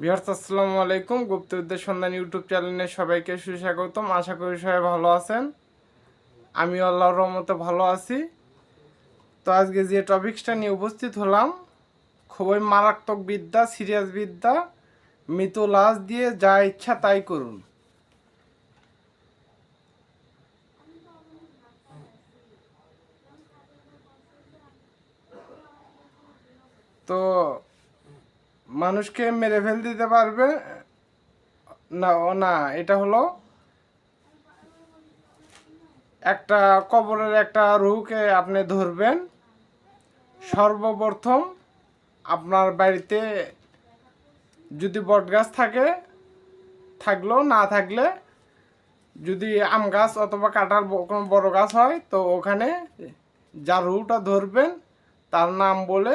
বিহার্স আসসালামু আলাইকুম। গুপ্তবিদ্যা সন্ধান ইউটিউব চ্যানেলে সবাইকে সুস্বাগতম। আশা করি সবাই ভালো আছেন। আমি আল্লাহর রহমতে ভালো আছি। তো আজকে যে টপিকসটা নিয়ে উপস্থিত হলাম, খুবই মারাত্মক বিদ্যা, সিরিয়াস বিদ্যা, মৃত লাশ দিয়ে যা ইচ্ছা তাই করুন। তো মানুষকে মেরে ফেল দিতে পারবে? না, ও না, এটা হলো একটা কবরের একটা রুহকে আপনি ধরবেন। সর্বপ্রথম আপনার বাড়িতে যদি বটগাছ থাকে থাকল না থাকলে যদি আম গাছ অথবা কাঁঠাল কোনো বড় গাছ হয়, তো ওখানে যার রুটা ধরবেন, তার নাম বলে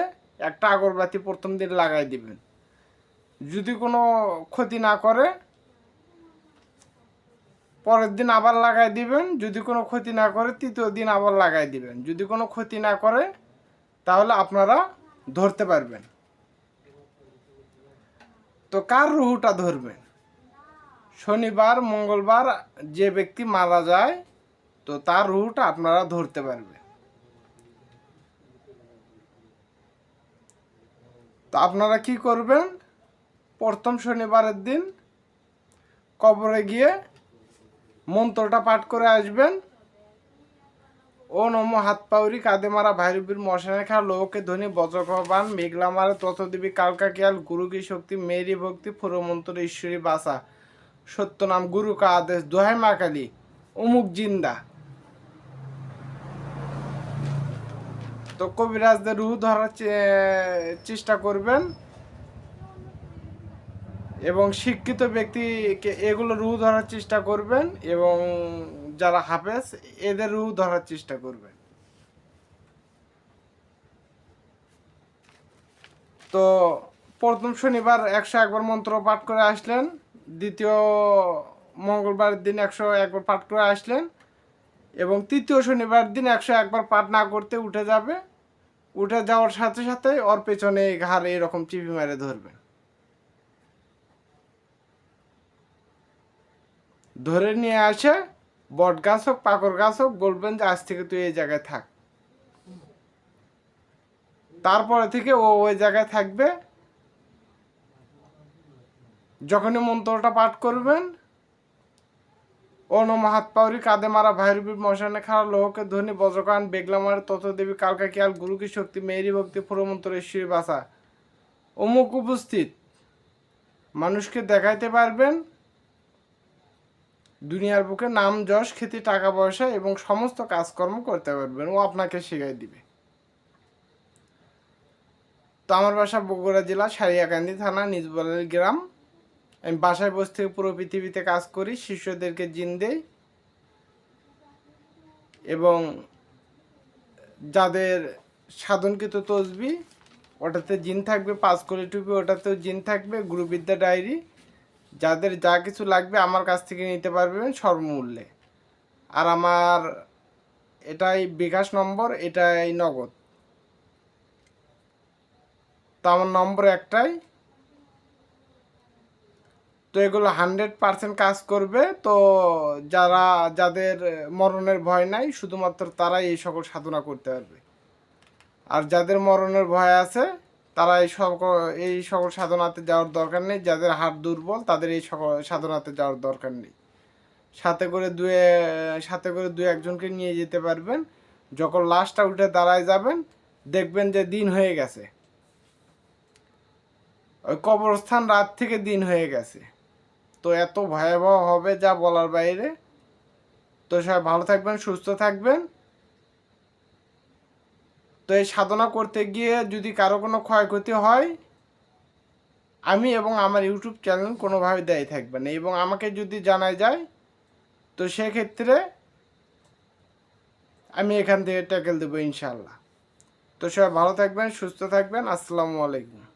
একটা আগরবাতি প্রথম দিন লাগাই দিবেন। যদি কোনো ক্ষতি না করে, পরের দিন আবার লাগাই দিবেন। যদি কোনো ক্ষতি না করে, তৃতীয় দিন আবার লাগাই দিবেন। যদি কোনো ক্ষতি না করে, তাহলে আপনারা ধরতে পারবেন। তো কার রুহুটা ধরবেন? শনিবার, মঙ্গলবার যে ব্যক্তি মারা যায়, তো তার রুহুটা আপনারা ধরতে পারবেন। তো আপনারা কি করবেন? প্রথম শনিবারের দিন কবরে গিয়ে মন্ত্রটা পাঠ করে আসবেন। ও নম হাত পাউরি কাঁদে মারা ভাইরুবির মশানে খা লোকে ধ্বনি বজ্রকবান মেঘলা মারে তথদেবী, কালকা কিয়াল, গুরু কি শক্তি, মেরি ভক্তি ফুরমন্ত্র ঈশ্বরী বাসা। সত্য নাম গুরু কা আদেশ, দোহাই মা কালী, অমুক জিন্দা। তো কবিরাজদের রুহ ধরার চেষ্টা করবেন। এবং শিক্ষিত ব্যক্তিকে এগুলো রুহ ধরার চেষ্টা করবেন এবং যারা হাফেজ, এদের রুহ ধরার চেষ্টা করবেন। তো প্রথম শনিবার একশো একবার মন্ত্র পাঠ করে আসলেন। দ্বিতীয় মঙ্গলবার দিন একশো একবার পাঠ করে আসলেন। এবং তৃতীয় শনিবার দিন একশো একবার পাঠ না করতে উঠে যাবে। উঠে যাওয়ার সাথে সাথে ওর পেছনে ঘাড়ে এরকম চিপি মেরে ধরবে। ধরে নিয়ে আসে, বট গাছ হোক পাকড় গাছ হোক, বলবেন যে আজ থেকে তুই এই জায়গায় থাক। তারপরে থেকে ও ওই জায়গায় থাকবে। যখনই মন্ত্রটা পাঠ করবেন ও নম হাত পাউরি কাঁদে মারা ভাইরবি মশানে খাওয়া লোহকে ধ্বনি, বজ্রকান, বেগলা মারে তত দেবী কালকা কিয়াল, গুরু কি শক্তি মেয়েরি ভক্তি পুরমন্ত্র ঈশ্বরী বাসা। অমুক উপস্থিত। মানুষকে দেখাইতে পারবেন দুনিয়ার বুকে নাম, যশ, খ্যাতি, টাকা, পয়সা এবং সমস্ত কাজকর্ম করতে পারবেন। ও আপনাকে শিখাই দিবে। তো আমার বাসা বগুড়া জেলা, সারিয়াকান্দি থানা নিজবলের গ্রাম। আমি বাসায় বসে থেকে পুরো পৃথিবীতে কাজ করি, শিষ্যদেরকে জিন দেই এবং যাদের সাধনকৃত তসবি, ওটাতে জিন থাকবে, পাঁচ কোটি টুপি, ওটাতেও জিন থাকবে, গুরুবিদ্যা ডায়েরি যাদের যা কিছু লাগবে আমার কাছ থেকে নিতে পারবেন সর্বমূল্যে। আর আমার এটাই বিকাশ নম্বর, এটাই নগদ। তো আমার নম্বর একটাই। তো এগুলো হান্ড্রেড পার্সেন্ট কাজ করবে। তো যারা, যাদের মরণের ভয় নাই, শুধুমাত্র তারাই এই সকল সাধনা করতে পারবে। আর যাদের মরণের ভয় আছে তারা এই সকল এই সকল সাধনাতে যাওয়ার দরকার নেই। যাদের হাত দুর্বল, তাদের এই সকল সাধনাতে যাওয়ার দরকার নেই। সাথে করে দুয়ে, সাথে করে দু একজনকে নিয়ে যেতে পারবেন। যখন লাশটা উঠে দাঁড়ায় যাবেন, দেখবেন যে দিন হয়ে গেছে। ওই কবরস্থান রাত থেকে দিন হয়ে গেছে। তো এত ভয়াবহ হবে যা বলার বাইরে। তো সবাই ভালো থাকবেন, সুস্থ থাকবেন। তো এই সাধনা করতে গিয়ে যদি কারও কোনো ক্ষয়ক্ষতি হয়, আমি এবং আমার ইউটিউব চ্যানেল কোনোভাবে দেয় থাকবে না এবং আমাকে যদি জানা যায়, তো সেক্ষেত্রে আমি এখান থেকে ট্যাকেল দেবো ইনশাল্লাহ তো সবাই ভালো থাকবেন, সুস্থ থাকবেন, আসসালামু আলাইকুম।